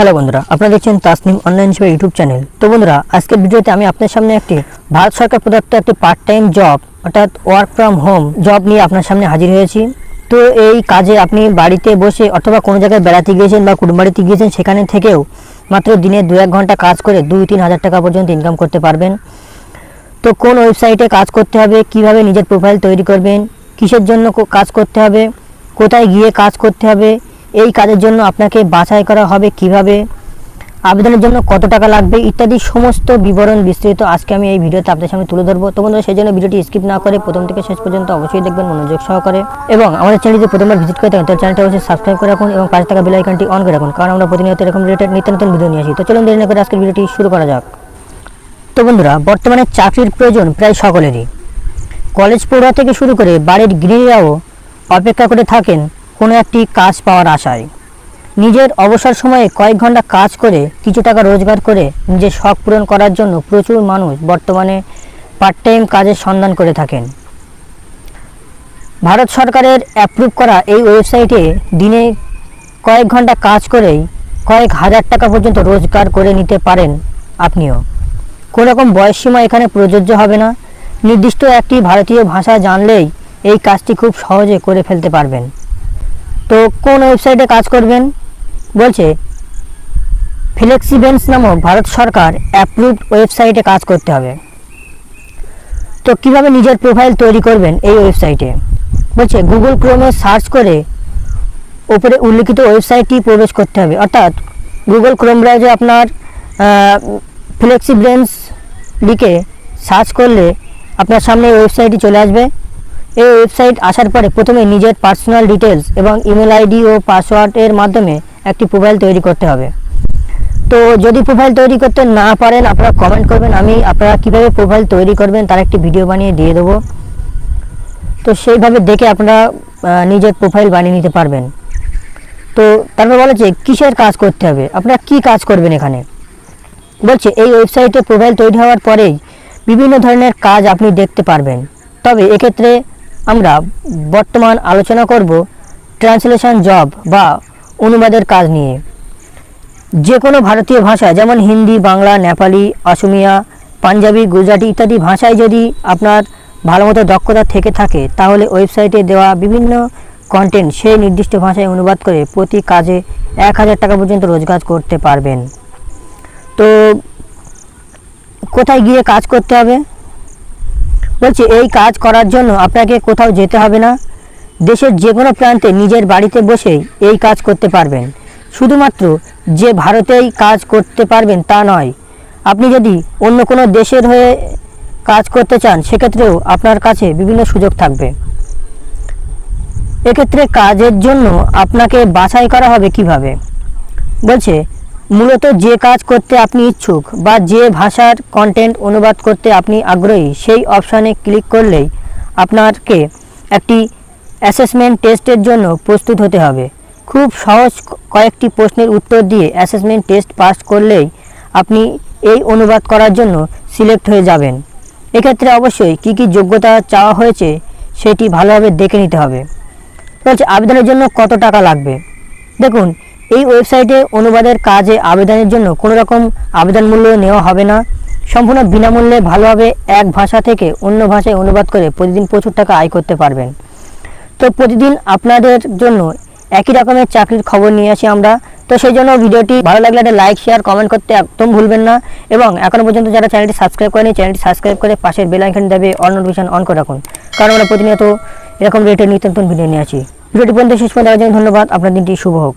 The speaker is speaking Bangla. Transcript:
হ্যালো বন্ধুরা, আপনারা দেখছেন তাসনিম অনলাইন সেবা ইউটিউব চ্যানেল তো বন্ধুরা, আজকের ভিডিওতে আমি আপনার সামনে একটি ভারত সরকার প্রদত্ত একটি পার্ট টাইম জব অর্থাৎ ওয়ার্ক ফ্রম হোম জব নিয়ে আপনার সামনে হাজির হয়েছি। তো এই কাজে আপনি বাড়িতে বসে অথবা কোনো জায়গায় বেড়াতে গিয়েছেন বা কুটুম্বাড়িতে গিয়েছেন, সেখানে থেকেও মাত্র দিনে দু এক ঘণ্টা কাজ করে দুই তিন হাজার টাকা পর্যন্ত ইনকাম করতে পারবেন। তো কোন ওয়েবসাইটে কাজ করতে হবে, কীভাবে নিজের প্রোফাইল তৈরি করবেন, কিসের জন্য কাজ করতে হবে, কোথায় গিয়ে কাজ করতে হবে এই কাজের জন্য আপনাকে বাছাই করা হবে কীভাবে, আবেদনের জন্য কত টাকা লাগবে ইত্যাদি সমস্ত বিবরণ বিস্তৃত আজকে আমি এই ভিডিওতে আপনাদের সামনে তুলে ধরবো। তো বন্ধুরা, সেই জন্য ভিডিওটি স্কিপ না করে প্রথম থেকে শেষ পর্যন্ত অবশ্যই দেখবেন, মনোযোগ সহকারে। এবং আমাদের চ্যানেলটি প্রথমবার ভিজিট করে থাকেন, তাহলে চ্যানেলটি অবশ্যই সাবস্ক্রাইব করে রাখুন এবং পাশে থাকা বেল আইকনটি অন করে রাখুন, কারণ আমরা প্রতিনিয়ত এরকম রিলেটেড নিত্য নতুন ভিডিও নিয়ে আসি। তো চলুন দেরি না করে আজকের ভিডিওটি শুরু করা যাক। তো বন্ধুরা, বর্তমানে চাকরির প্রয়োজন প্রায় সকলেরই। কলেজ পড়ুয়া থেকে শুরু করে বাড়ির গৃহীরাও অপেক্ষা করে থাকেন কোনো একটি কাজ পাওয়ার আশায়। নিজের অবসর সময়ে কয়েক ঘণ্টা কাজ করে কিছু টাকা রোজগার করে নিজের শখ পূরণ করার জন্য প্রচুর মানুষ বর্তমানে পার্ট টাইম কাজের সন্ধান করে থাকেন। ভারত সরকারের অ্যাপ্রুভ করা এই ওয়েবসাইটে দিনে কয়েক ঘণ্টা কাজ করেই কয়েক হাজার টাকা পর্যন্ত রোজগার করে নিতে পারেন আপনিও। কোনো রকম বয়সসীমা এখানে প্রযোজ্য হবে না। নির্দিষ্ট একটি ভারতীয় ভাষা জানলেই এই কাজটি খুব সহজে করে ফেলতে পারবেন। তো কোন ওয়েবসাইটে কাজ করবেন? বলছে ফ্লেক্সিবেন্স নামক ভারত সরকার অ্যাপ্রুভড ওয়েবসাইটে কাজ করতে হবে। তো কীভাবে নিজের প্রোফাইল তৈরি করবেন এই ওয়েবসাইটে বলছে গুগল ক্রোমে সার্চ করে উপরে উল্লিখিত ওয়েবসাইটটি প্রবেশ করতে হবে। অর্থাৎ গুগল ক্রোম ব্রাউজারে আপনার ফ্লেক্সিব্রেন্স লিখে সার্চ করলে আপনার সামনে ওয়েবসাইটটি চলে আসবে। এই ওয়েবসাইট আসার পরে প্রথমে নিজের পার্সোনাল ডিটেলস এবং ইমেল আইডি ও পাসওয়ার্ডের মাধ্যমে একটি প্রোফাইল তৈরি করতে হবে। তো যদি প্রোফাইল তৈরি করতে না পারেন, আপনারা কমেন্ট করবেন, আমি আপনারা কীভাবে প্রোফাইল তৈরি করবেন তার একটি ভিডিও বানিয়ে দিয়ে দেবো। তো সেইভাবে দেখে আপনারা নিজের প্রোফাইল বানিয়ে নিতে পারবেন। তো তারপর বলেছে কিসের কাজ করতে হবে? আপনারা কি কাজ করবেন এখানে? বলছে, এই ওয়েবসাইটে প্রোফাইল তৈরি হওয়ার পরেই বিভিন্ন ধরনের কাজ আপনি দেখতে পারবেন। তবে এক্ষেত্রে আমরা বর্তমান আলোচনা করব ট্রান্সলেশন জব বা অনুবাদের কাজ নিয়ে। যে কোনো ভারতীয় ভাষা, যেমন হিন্দি, বাংলা, নেপালি অসমিয়া পাঞ্জাবি, গুজরাটি ইত্যাদি ভাষায় যদি আপনার ভালো মতো দক্ষতা থেকে থাকে, তাহলে ওয়েবসাইটে দেওয়া বিভিন্ন কন্টেন্ট সেই নির্দিষ্ট ভাষায় অনুবাদ করে প্রতি কাজে এক হাজার টাকা পর্যন্ত রোজগার করতে পারবেন। তো কোথায় গিয়ে কাজ করতে হবে? বলছে, এই কাজ করার জন্য আপনাকে কোথাও যেতে হবে না। দেশের যে কোনো প্রান্তে নিজের বাড়িতে বসেই এই কাজ করতে পারবেন। শুধুমাত্র যে ভারতেই কাজ করতে পারবেন তা নয়, আপনি যদি অন্য কোনো দেশের হয়ে কাজ করতে চান, সেক্ষেত্রেও আপনার কাছে বিভিন্ন সুযোগ থাকবে। এক্ষেত্রে কাজের জন্য আপনাকে বাছাই করা হবে কীভাবে? বলছে মূলত যে কাজ করতে আপনি ইচ্ছুক বা যে ভাষার কন্টেন্ট অনুবাদ করতে আপনি আগ্রহী, সেই অপশানে ক্লিক করলেই আপনাকে একটি অ্যাসেসমেন্ট টেস্টের জন্য প্রস্তুত হতে হবে। খুব সহজ কয়েকটি প্রশ্নের উত্তর দিয়ে অ্যাসেসমেন্ট টেস্ট পাস করলেই আপনি এই অনুবাদ করার জন্য সিলেক্ট হয়ে যাবেন। এক্ষেত্রে অবশ্যই কী কী যোগ্যতা চাওয়া হয়েছে সেটি ভালোভাবে দেখে নিতে হবে। বলছে আবেদনের জন্য কত টাকা লাগবে? দেখুন এই ওয়েবসাইটে অনুবাদের কাজে আবেদনের জন্য কোনো রকম আবেদন মূল্য নেওয়া হবে না। সম্পূর্ণ বিনামূল্যে ভালোভাবে এক ভাষা থেকে অন্য ভাষায় অনুবাদ করে প্রতিদিন প্রচুর টাকা আয় করতে পারবেন। তো প্রতিদিন আপনাদের জন্য একই রকমের চাকরির খবর নিয়ে আসি আমরা। তো সেই জন্য ভিডিওটি ভালো লাগলে একটা লাইক শেয়ার কমেন্ট করতে একদম ভুলবেন না এবং এখনও পর্যন্ত যারা চ্যানেলটি সাবস্ক্রাইব করেনি চ্যানেলটি সাবস্ক্রাইব করে পাশের বেল আইকন দেবে অল নোটিফিকেশন অন করে রাখুন। কারণ আমরা প্রতিনিয়ত এরকম রেটের নিত্য নতুন ভিডিও নিয়ে আসি। ভিডিওটি পর্যন্ত শেষ পর্যন্ত ধন্যবাদ। আপনার দিনটি শুভ হোক।